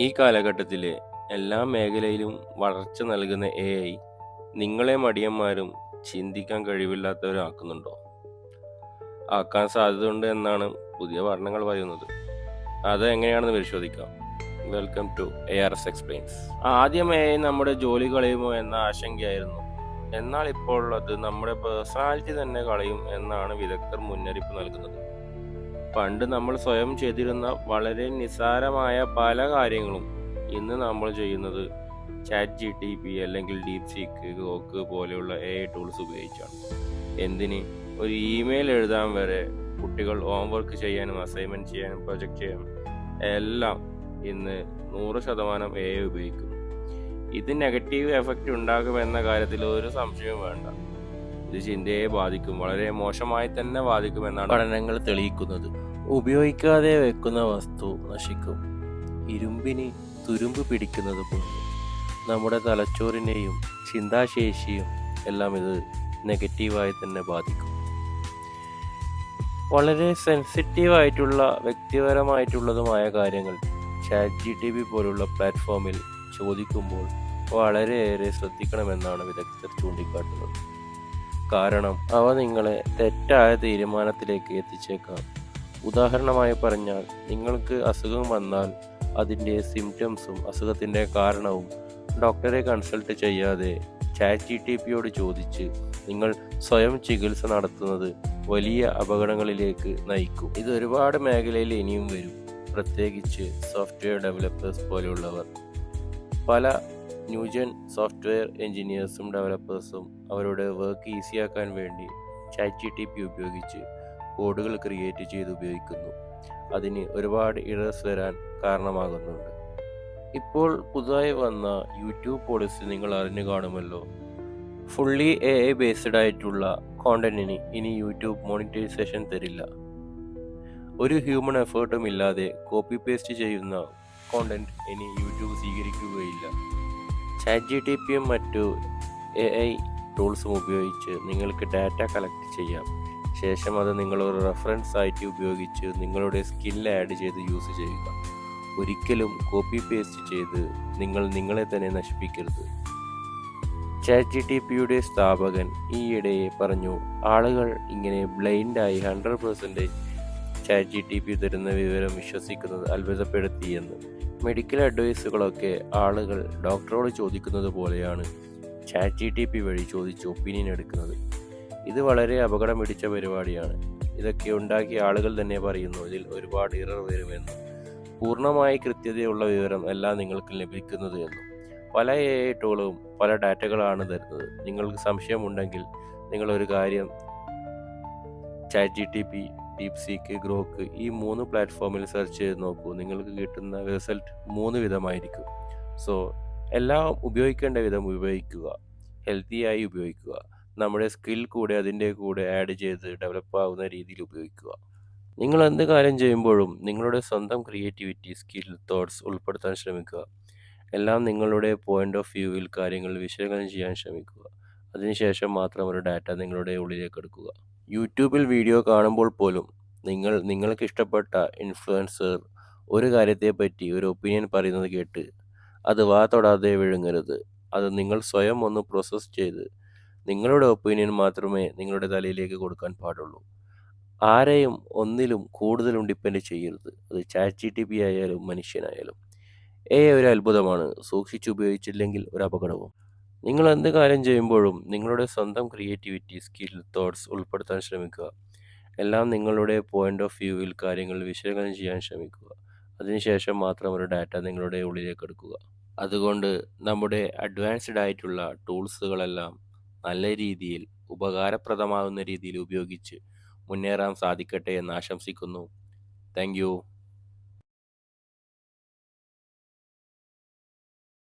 ഈ കാലഘട്ടത്തിൽ എല്ലാ മേഖലയിലും വളർച്ച നൽകുന്ന എ ഐ നിങ്ങളെ മടിയന്മാരും ചിന്തിക്കാൻ കഴിവില്ലാത്തവരാക്കുന്നുണ്ടോ? ആക്കാൻ സാധ്യതയുണ്ട് എന്നാണ് പുതിയ പഠനങ്ങൾ പറയുന്നത്. അത് എങ്ങനെയാണെന്ന് പരിശോധിക്കാം. Welcome to A R S explains ആദ്യം എ ഐ നമ്മുടെ ജോലി കളയുമോ എന്ന ആശങ്കയായിരുന്നു. എന്നാൽ ഇപ്പോൾ അത് നമ്മുടെ പേഴ്സണാലിറ്റി തന്നെ കളയും എന്നാണ് വിദഗ്ധർ മുന്നറിയിപ്പ് നൽകുന്നത്. പണ്ട് നമ്മൾ സ്വയം ചെയ്തിരുന്ന വളരെ നിസ്സാരമായ പല കാര്യങ്ങളും ഇന്ന് നമ്മൾ ചെയ്യുന്നത് ചാറ്റ് ജി ടി പി അല്ലെങ്കിൽ ഡീപ് സീക്ക് ഗോക്ക് പോലെയുള്ള എ ടൂൾസ് ഉപയോഗിച്ചാണ്. എന്തിന്? ഒരു ഇമെയിൽ എഴുതാൻ വരെ കുട്ടികൾ ഹോംവർക്ക് ചെയ്യാനും അസൈൻമെന്റ് ചെയ്യാനും പ്രൊജക്റ്റ് ചെയ്യാനും എല്ലാം ഇന്ന് നൂറ് ശതമാനം എ ഉപയോഗിക്കുന്നു. ഇത് നെഗറ്റീവ് എഫക്റ്റ് ഉണ്ടാകുമെന്ന കാര്യത്തിൽ ഒരു സംശയവും വേണ്ട. ഇത് ചിന്തയെ ബാധിക്കും. വളരെ മോശമായി തന്നെ ബാധിക്കുമെന്നാണ് പഠനങ്ങൾ തെളിയിക്കുന്നത്. ഉപയോഗിക്കാതെ വെക്കുന്ന വസ്തു നശിക്കും. ഇരുമ്പിന് തുരുമ്പ് പിടിക്കുന്നത് പോലെ. നമ്മുടെ തലച്ചോറിനെയും ചിന്താശേഷിയും എല്ലാം ഇത് നെഗറ്റീവായി തന്നെ ബാധിക്കും. വളരെ സെൻസിറ്റീവ് ആയിട്ടുള്ള വ്യക്തിപരമായിട്ടുള്ളതുമായ കാര്യങ്ങൾ ചാറ്റ് ജി ടി ബി പോലുള്ള പ്ലാറ്റ്ഫോമിൽ ചോദിക്കുമ്പോൾ വളരെയേറെ ശ്രദ്ധിക്കണമെന്നാണ് വിദഗ്ധർ ചൂണ്ടിക്കാട്ടുന്നത്. കാരണം അവ നിങ്ങളെ തെറ്റായ തീരുമാനത്തിലേക്ക് എത്തിച്ചേക്കാം. ഉദാഹരണമായി പറഞ്ഞാൽ നിങ്ങൾക്ക് അസുഖം വന്നാൽ അതിന്റെ സിംറ്റംസും അസുഖത്തിന്റെ കാരണവും ഡോക്ടറെ കൺസൾട്ട് ചെയ്യാതെ ചാറ്റ് ജി ടി പിയോട് ചോദിച്ച് നിങ്ങൾ സ്വയം ചികിത്സ നടത്തുന്നത് വലിയ അപകടങ്ങളിലേക്ക് നയിക്കും. ഇത് ഒരുപാട് മേഖലയിൽ ഇനിയും വരും. പ്രത്യേകിച്ച് സോഫ്റ്റ്വെയർ ഡെവലപ്പേഴ്സ് പോലെയുള്ളവർ. പല ന്യൂജൻ സോഫ്റ്റ്വെയർ എഞ്ചിനീയേഴ്സും ഡെവലപ്പേഴ്സും അവരുടെ വർക്ക് ഈസിയാക്കാൻ വേണ്ടി ചാറ്റ് ടി പി ഉപയോഗിച്ച് കോഡുകൾ ക്രിയേറ്റ് ചെയ്ത് ഉപയോഗിക്കുന്നു. അതിന് ഒരുപാട് ഇറേഴ്സ് വരാൻ കാരണമാകുന്നുണ്ട്. ഇപ്പോൾ പുതുതായി വന്ന യൂട്യൂബ് പോളിസി നിങ്ങൾ അറിഞ്ഞു കാണുമല്ലോ. ഫുള്ളി എ ഐ ബേസ്ഡ് ആയിട്ടുള്ള കോണ്ടന്റിന് ഇനി യൂട്യൂബ് മോണിറ്റൈസേഷൻ തരില്ല. ഒരു ഹ്യൂമൻ എഫേർട്ടും ഇല്ലാതെ കോപ്പി പേസ്റ്റ് ചെയ്യുന്ന കോണ്ടന്റ് ഇനി യൂട്യൂബ് സ്വീകരിക്കുകയില്ല. ചാറ്റ് ജി ടി പിയും മറ്റു എ ഐ ടൂൾസും ഉപയോഗിച്ച് നിങ്ങൾക്ക് ഡാറ്റ കളക്ട് ചെയ്യാം. ശേഷം അത് നിങ്ങളൊരു റെഫറൻസ് ആയിട്ട് ഉപയോഗിച്ച് നിങ്ങളുടെ സ്കിൽ ആഡ് ചെയ്ത് യൂസ് ചെയ്യുക. ഒരിക്കലും കോപ്പി പേസ്റ്റ് ചെയ്ത് നിങ്ങൾ നിങ്ങളെ തന്നെ നശിപ്പിക്കരുത്. ചാറ്റ് ജി ടി പിയുടെ സ്ഥാപകൻ ഈയിടെ പറഞ്ഞു ആളുകൾ ഇങ്ങനെ ബ്ലൈൻഡായി hundred percentage chat G T P തരുന്ന വിവരം വിശ്വസിക്കുന്നത് അത്ഭുതപ്പെടുത്തിയെന്ന്. മെഡിക്കൽ അഡ്വൈസുകളൊക്കെ ആളുകൾ ഡോക്ടറോട് ചോദിക്കുന്നത് പോലെയാണ് ചാറ്റ് ജി ടി പി വഴി ചോദിച്ച് ഒപ്പീനിയൻ എടുക്കുന്നത്. ഇത് വളരെ അപകടം പിടിച്ച പരിപാടിയാണ്. ഇതൊക്കെ ഉണ്ടാക്കിയ ആളുകൾ തന്നെ പറയുന്നു ഇതിൽ ഒരുപാട് ഇറർ വരുമെന്നും പൂർണമായി കൃത്യതയുള്ള വിവരം എല്ലാം നിങ്ങൾക്ക് ലഭിക്കുന്നത് എന്നും. പല എ ഐ ടൂളും പല ഡാറ്റകളാണ് തരുന്നത്. നിങ്ങൾക്ക് സംശയമുണ്ടെങ്കിൽ നിങ്ങളൊരു കാര്യം chat G T P deep seek Grok ഈ മൂന്ന് പ്ലാറ്റ്ഫോമിൽ സെർച്ച് ചെയ്ത് നോക്കൂ. നിങ്ങൾക്ക് കിട്ടുന്ന റിസൾട്ട് മൂന്ന് വിധമായിരിക്കും. സോ എല്ലാം ഉപയോഗിക്കേണ്ട വിധം ഉപയോഗിക്കുക. ഹെൽത്തിയായി ഉപയോഗിക്കുക. നമ്മുടെ സ്കിൽ കൂടെ അതിന്റെ കൂടെ ആഡ് ചെയ്ത് ഡെവലപ്പ് ആവുന്ന രീതിയിൽ ഉപയോഗിക്കുക. നിങ്ങൾ എന്ത് കാര്യം ചെയ്യുമ്പോഴും നിങ്ങളുടെ സ്വന്തം ക്രിയേറ്റിവിറ്റി സ്കിൽ തോട്ട്സ് ഉൾപ്പെടുത്താൻ ശ്രമിക്കുക. എല്ലാം നിങ്ങളുടെ പോയിന്റ് ഓഫ് വ്യൂവിൽ കാര്യങ്ങൾ വിശകലനം ചെയ്യാൻ ശ്രമിക്കുക. അതിനുശേഷം മാത്രം ഒരു ഡാറ്റ നിങ്ങളുടെ ഉള്ളിലേക്ക് എടുക്കുക. യൂട്യൂബിൽ വീഡിയോ കാണുമ്പോൾ പോലും നിങ്ങൾ നിങ്ങൾക്ക് ഇഷ്ടപ്പെട്ട ഇൻഫ്ലുവൻസർ ഒരു കാര്യത്തെപ്പറ്റി ഒരു ഒപ്പീനിയൻ പറയുന്നത് കേട്ട് അത് വാ തൊടാതെ വിഴുങ്ങരുത്. അത് നിങ്ങൾ സ്വയം ഒന്ന് പ്രോസസ്സ് ചെയ്ത് നിങ്ങളുടെ ഒപ്പീനിയൻ മാത്രമേ നിങ്ങളുടെ തലയിലേക്ക് കൊടുക്കാൻ പാടുള്ളൂ. ആരെയും ഒന്നിലും കൂടുതലും ഡിപ്പെൻഡ് ചെയ്യരുത്. അത് ചാറ്റ് ജി ടി പി ആയാലും മനുഷ്യനായാലും. എ ഒരു അത്ഭുതമാണ്. സൂക്ഷിച്ചുപയോഗിച്ചില്ലെങ്കിൽ ഒരു അപകടവും. നിങ്ങൾ എന്ത് കാര്യം ചെയ്യുമ്പോഴും നിങ്ങളുടെ സ്വന്തം ക്രിയേറ്റിവിറ്റി സ്കിൽ തോട്ട്സ് ഉൾപ്പെടുത്താൻ ശ്രമിക്കുക. എല്ലാം നിങ്ങളുടെ പോയിന്റ് ഓഫ് വ്യൂവിൽ കാര്യങ്ങൾ വിശകലനം ചെയ്യാൻ ശ്രമിക്കുക. അതിനുശേഷം മാത്രം ഒരു ഡാറ്റ നിങ്ങളുടെ ഉള്ളിലേക്ക് എടുക്കുക. അതുകൊണ്ട് നമ്മുടെ അഡ്വാൻസ്ഡ് ആയിട്ടുള്ള ടൂൾസുകളെല്ലാം നല്ല രീതിയിൽ ഉപകാരപ്രദമാകുന്ന രീതിയിൽ ഉപയോഗിച്ച് മുന്നേറാൻ സാധിക്കട്ടെ എന്ന് ആശംസിക്കുന്നു. താങ്ക്